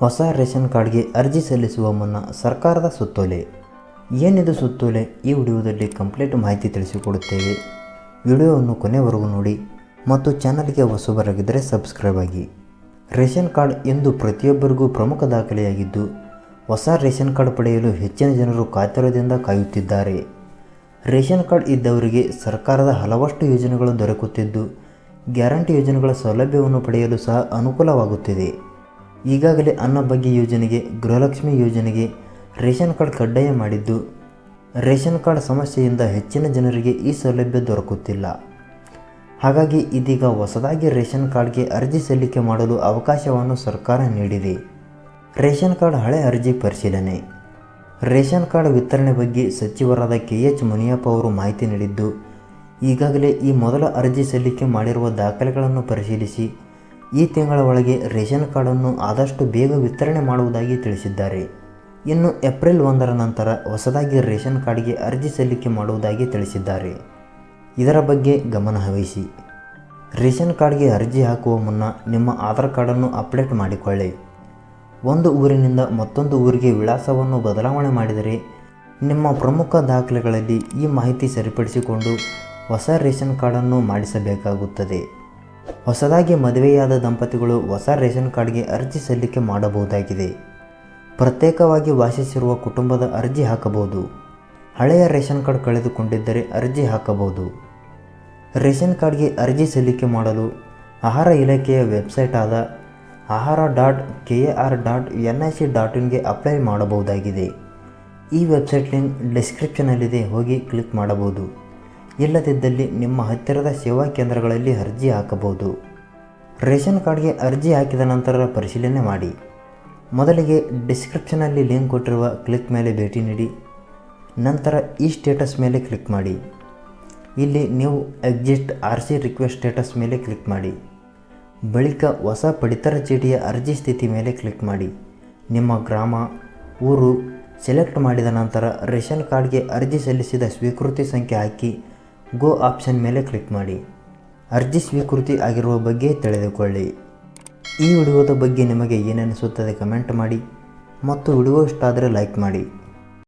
ಹೊಸ ರೇಷನ್ ಕಾರ್ಡ್ಗೆ ಅರ್ಜಿ ಸಲ್ಲಿಸುವ ಮುನ್ನ ಸರ್ಕಾರದ ಸುತ್ತೋಲೆ. ಏನಿದು ಸುತ್ತೋಲೆ? ಈ ವಿಡಿಯೋದಲ್ಲಿ ಕಂಪ್ಲೀಟ್ ಮಾಹಿತಿ ತಿಳಿಸಿಕೊಡುತ್ತೇವೆ. ವಿಡಿಯೋವನ್ನು ಕೊನೆವರೆಗೂ ನೋಡಿ ಮತ್ತು ಚಾನಲ್ಗೆ ಹೊಸಬರಾಗಿದ್ದರೆ ಸಬ್ಸ್ಕ್ರೈಬ್ ಆಗಿ. ರೇಷನ್ ಕಾರ್ಡ್ ಎಂದು ಪ್ರತಿಯೊಬ್ಬರಿಗೂ ಪ್ರಮುಖ ದಾಖಲೆಯಾಗಿದ್ದು, ಹೊಸ ರೇಷನ್ ಕಾರ್ಡ್ ಪಡೆಯಲು ಹೆಚ್ಚಿನ ಜನರು ಕಾತುರದಿಂದ ಕಾಯುತ್ತಿದ್ದಾರೆ. ರೇಷನ್ ಕಾರ್ಡ್ ಇದ್ದವರಿಗೆ ಸರ್ಕಾರದ ಹಲವಷ್ಟು ಯೋಜನೆಗಳು ದೊರಕುತ್ತಿದ್ದು, ಗ್ಯಾರಂಟಿ ಯೋಜನೆಗಳ ಸೌಲಭ್ಯವನ್ನು ಪಡೆಯಲು ಸಹ ಅನುಕೂಲವಾಗುತ್ತಿದೆ. ಈಗಾಗಲೇ ಅನ್ನಭಾಗ್ಯ ಯೋಜನೆಗೆ, ಗೃಹಲಕ್ಷ್ಮಿ ಯೋಜನೆಗೆ ರೇಷನ್ ಕಾರ್ಡ್ ಕಡ್ಡಾಯ ಮಾಡಿದ್ದು, ರೇಷನ್ ಕಾರ್ಡ್ ಸಮಸ್ಯೆಯಿಂದ ಹೆಚ್ಚಿನ ಜನರಿಗೆ ಈ ಸೌಲಭ್ಯ ದೊರಕುತ್ತಿಲ್ಲ. ಹಾಗಾಗಿ ಇದೀಗ ಹೊಸದಾಗಿ ರೇಷನ್ ಕಾರ್ಡ್ಗೆ ಅರ್ಜಿ ಸಲ್ಲಿಕೆ ಮಾಡಲು ಅವಕಾಶವನ್ನು ಸರ್ಕಾರ ನೀಡಿದೆ. ರೇಷನ್ ಕಾರ್ಡ್ ಹಳೆ ಅರ್ಜಿ ಪರಿಶೀಲನೆ. ರೇಷನ್ ಕಾರ್ಡ್ ವಿತರಣೆ ಬಗ್ಗೆ ಸಚಿವರಾದ ಕೆ ಎಚ್ ಮುನಿಯಪ್ಪ ಅವರು ಮಾಹಿತಿ ನೀಡಿದ್ದು, ಈಗಾಗಲೇ ಈ ಮೊದಲ ಅರ್ಜಿ ಸಲ್ಲಿಕೆ ಮಾಡಿರುವ ದಾಖಲೆಗಳನ್ನು ಪರಿಶೀಲಿಸಿ ಈ ತಿಂಗಳ ಒಳಗೆ ರೇಷನ್ ಕಾರ್ಡನ್ನು ಆದಷ್ಟು ಬೇಗ ವಿತರಣೆ ಮಾಡುವುದಾಗಿ ತಿಳಿಸಿದ್ದಾರೆ. ಇನ್ನು ಏಪ್ರಿಲ್ ಒಂದರ ನಂತರ ಹೊಸದಾಗಿ ರೇಷನ್ ಕಾರ್ಡ್ಗೆ ಅರ್ಜಿ ಸಲ್ಲಿಕೆ ಮಾಡುವುದಾಗಿ ತಿಳಿಸಿದ್ದಾರೆ. ಇದರ ಬಗ್ಗೆ ಗಮನ ಹರಿಸಿ. ರೇಷನ್ ಕಾರ್ಡ್ಗೆ ಅರ್ಜಿ ಹಾಕುವ ಮುನ್ನ ನಿಮ್ಮ ಆಧಾರ್ ಕಾರ್ಡನ್ನು ಅಪ್ಡೇಟ್ ಮಾಡಿಕೊಳ್ಳಿ. ಒಂದು ಊರಿನಿಂದ ಮತ್ತೊಂದು ಊರಿಗೆ ವಿಳಾಸವನ್ನು ಬದಲಾವಣೆ ಮಾಡಿದರೆ ನಿಮ್ಮ ಪ್ರಮುಖ ದಾಖಲೆಗಳಲ್ಲಿ ಈ ಮಾಹಿತಿ ಸರಿಪಡಿಸಿಕೊಂಡು ಹೊಸ ರೇಷನ್ ಕಾರ್ಡನ್ನು ಮಾಡಿಸಬೇಕಾಗುತ್ತದೆ. ಹೊಸದಾಗಿ ಮದುವೆಯಾದ ದಂಪತಿಗಳು ಹೊಸ ರೇಷನ್ ಕಾರ್ಡ್ಗೆ ಅರ್ಜಿ ಸಲ್ಲಿಕೆ ಮಾಡಬಹುದಾಗಿದೆ. ಪ್ರತ್ಯೇಕವಾಗಿ ವಾಸಿಸಿರುವ ಕುಟುಂಬದ ಅರ್ಜಿ ಹಾಕಬಹುದು. ಹಳೆಯ ರೇಷನ್ ಕಾರ್ಡ್ ಕಳೆದುಕೊಂಡಿದ್ದರೆ ಅರ್ಜಿ ಹಾಕಬಹುದು. ರೇಷನ್ ಕಾರ್ಡ್ಗೆ ಅರ್ಜಿ ಸಲ್ಲಿಕೆ ಮಾಡಲು ಆಹಾರ ಇಲಾಖೆಯ ವೆಬ್ಸೈಟ್ ಆದ Ahara dot K A R dot N I C dot ಇನ್ಗೆ apply ಮಾಡಬಹುದಾಗಿದೆ. ಈ ವೆಬ್ಸೈಟ್ ಲಿಂಕ್ ಡಿಸ್ಕ್ರಿಪ್ಷನಲ್ಲಿದೆ ಹೋಗಿ ಕ್ಲಿಕ್ ಮಾಡಬಹುದು. ಇಲ್ಲದಿದ್ದಲ್ಲಿ ನಿಮ್ಮ ಹತ್ತಿರದ ಸೇವಾ ಕೇಂದ್ರಗಳಲ್ಲಿ ಅರ್ಜಿ ಹಾಕಬಹುದು. ರೇಷನ್ ಕಾರ್ಡ್ಗೆ ಅರ್ಜಿ ಹಾಕಿದ ನಂತರ ಪರಿಶೀಲನೆ ಮಾಡಿ. ಮೊದಲಿಗೆ ಡಿಸ್ಕ್ರಿಪ್ಷನಲ್ಲಿ ಲಿಂಕ್ ಕೊಟ್ಟಿರುವ ಕ್ಲಿಕ್ ಮೇಲೆ ಭೇಟಿ ನೀಡಿ. ನಂತರ ಈ ಸ್ಟೇಟಸ್ ಮೇಲೆ ಕ್ಲಿಕ್ ಮಾಡಿ. ಇಲ್ಲಿ ನೀವು exit R C request status ಮೇಲೆ ಕ್ಲಿಕ್ ಮಾಡಿ. ಬಳಿಕ ಹೊಸ ಪಡಿತರ ಚೀಟಿಯ ಅರ್ಜಿ ಸ್ಥಿತಿ ಮೇಲೆ ಕ್ಲಿಕ್ ಮಾಡಿ. ನಿಮ್ಮ ಗ್ರಾಮ, ಊರು ಸೆಲೆಕ್ಟ್ ಮಾಡಿದ ನಂತರ ರೇಷನ್ ಕಾರ್ಡ್ಗೆ ಅರ್ಜಿ ಸಲ್ಲಿಸಿದ ಸ್ವೀಕೃತಿ ಸಂಖ್ಯೆ ಹಾಕಿ ಗೋ ಆಪ್ಷನ್ ಮೇಲೆ ಕ್ಲಿಕ್ ಮಾಡಿ. ಅರ್ಜಿ ಸ್ವೀಕೃತಿ ಆಗಿರುವ ಬಗ್ಗೆ ತಿಳಿದುಕೊಳ್ಳಿ. ಈ ವಿಡಿಯೋದ ಬಗ್ಗೆ ನಿಮಗೆ ಏನನ್ನಿಸುತ್ತದೆ ಕಮೆಂಟ್ ಮಾಡಿ. ಮತ್ತು ವಿಡಿಯೋ ಇಷ್ಟ ಆದರೆ ಲೈಕ್ ಮಾಡಿ.